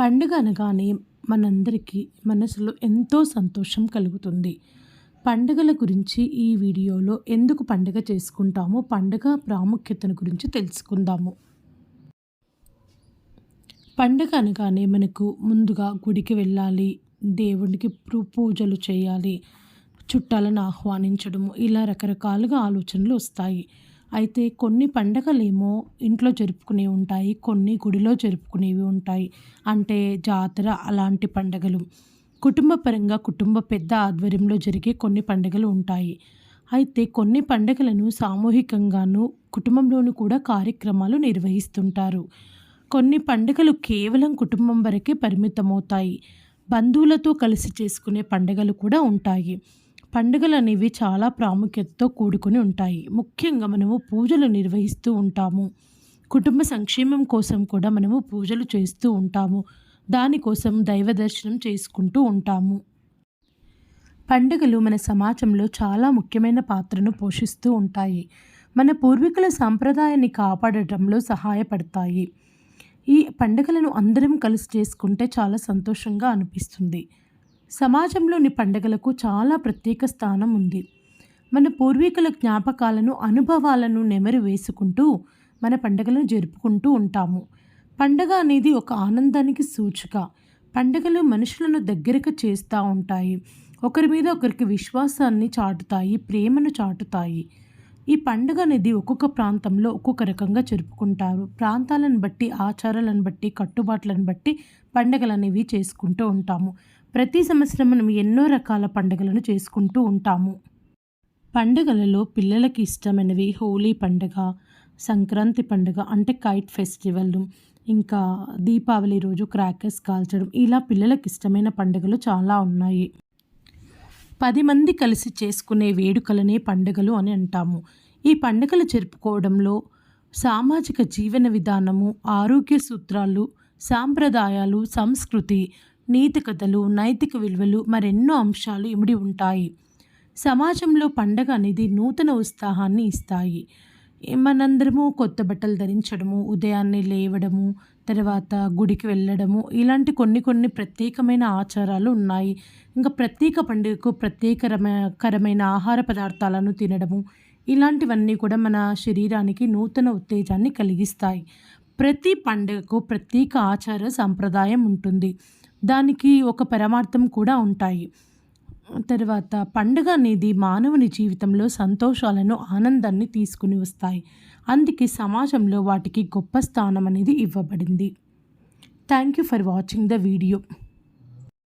పండుగ అనగానే మనందరికీ మనసులో ఎంతో సంతోషం కలుగుతుంది. పండుగల గురించి ఈ వీడియోలో ఎందుకు పండుగ చేసుకుంటామో పండుగ ప్రాముఖ్యతను గురించి తెలుసుకుందాము. పండుగ అనగానే మనకు ముందుగా గుడికి వెళ్ళాలి దేవునికి పూజలు చేయాలి చుట్టాలను ఆహ్వానించడము ఇలా రకరకాలుగా ఆలోచనలు వస్తాయి. అయితే కొన్ని పండగలేమో ఇంట్లో జరుపుకునేవి ఉంటాయి కొన్ని గుడిలో జరుపుకునేవి ఉంటాయి. అంటే జాతర అలాంటి పండగలు. కుటుంబ పరంగా కుటుంబ పెద్ద ఆధ్వర్యంలో జరిగే కొన్ని పండుగలు ఉంటాయి. అయితే కొన్ని పండుగలను సామూహికంగాను కుటుంబంలోనూ కూడా కార్యక్రమాలు నిర్వహిస్తుంటారు. కొన్ని పండుగలు కేవలం కుటుంబం వరకే పరిమితమవుతాయి. బంధువులతో కలిసి చేసుకునే పండుగలు కూడా ఉంటాయి. పండుగలు అనేవి చాలా ప్రాముఖ్యతతో కూడుకొని ఉంటాయి. ముఖ్యంగా మనము పూజలు నిర్వహిస్తూ ఉంటాము. కుటుంబ సంక్షేమం కోసం కూడా మనము పూజలు చేస్తూ ఉంటాము. దానికోసం దైవ దర్శనం చేసుకుంటూ ఉంటాము. పండుగలు మన సమాజంలో చాలా ముఖ్యమైన పాత్రను పోషిస్తూ ఉంటాయి. మన పూర్వీకుల సాంప్రదాయాన్ని కాపాడటంలో సహాయపడతాయి. ఈ పండుగలను అందరం కలిసి చేసుకుంటే చాలా సంతోషంగా అనిపిస్తుంది. సమాజంలోని పండగలకు చాలా ప్రత్యేక స్థానం ఉంది. మన పూర్వీకుల జ్ఞాపకాలను అనుభవాలను నెమరు వేసుకుంటూ మన పండుగలను జరుపుకుంటూ ఉంటాము. పండగ అనేది ఒక ఆనందానికి సూచిక. పండగలు మనుషులను దగ్గరకు చేస్తూ ఉంటాయి. ఒకరి మీద ఒకరికి విశ్వాసాన్ని చాటుతాయి ప్రేమను చాటుతాయి. ఈ పండుగ అనేది ఒక్కొక్క ప్రాంతంలో ఒక్కొక్క రకంగా జరుపుకుంటారు. ప్రాంతాలను బట్టి ఆచారాలను బట్టి కట్టుబాట్లను బట్టి పండుగలు అనేవి చేసుకుంటూ ఉంటాము. ప్రతి సంవత్సరం మనం ఎన్నో రకాల పండుగలను చేసుకుంటూ ఉంటాము. పండుగలలో పిల్లలకి ఇష్టమైనవి హోలీ పండుగ సంక్రాంతి పండుగ అంటే కైట్ ఫెస్టివల్ ఇంకా దీపావళి రోజు క్రాకర్స్ కాల్చడం ఇలా పిల్లలకి ఇష్టమైన పండుగలు చాలా ఉన్నాయి. పది మంది కలిసి చేసుకునే వేడుకలనే పండుగలు అని అంటాము. ఈ పండుగలు జరుపుకోవడంలో సామాజిక జీవన విధానము ఆరోగ్య సూత్రాలు సాంప్రదాయాలు సంస్కృతి నీతి కథలు నైతిక విలువలు మరెన్నో అంశాలు ఇమిడి ఉంటాయి. సమాజంలో పండగ అనేది నూతన ఉత్సాహాన్ని ఇస్తాయి. మనందరము కొత్త బట్టలు ధరించడము ఉదయాన్నే లేవడము తర్వాత గుడికి వెళ్ళడము ఇలాంటి కొన్ని కొన్ని ప్రత్యేకమైన ఆచారాలు ఉన్నాయి. ఇంకా ప్రత్యేక పండుగకు ప్రత్యేకరమైన ఆహార పదార్థాలను తినడము ఇలాంటివన్నీ కూడా మన శరీరానికి నూతన ఉత్తేజాన్ని కలిగిస్తాయి. ప్రతి పండుగకు ప్రత్యేక ఆచార సంప్రదాయం ఉంటుంది. దానికి ఒక పరమార్థం కూడా ఉంటాయి. తర్వాత పండుగ అనేది మానవుని జీవితంలో సంతోషాలను ఆనందాన్ని తీసుకుని వస్తాయి. అందుకే సమాజంలో వాటికి గొప్ప స్థానం అనేది ఇవ్వబడింది. Thank you for watching the video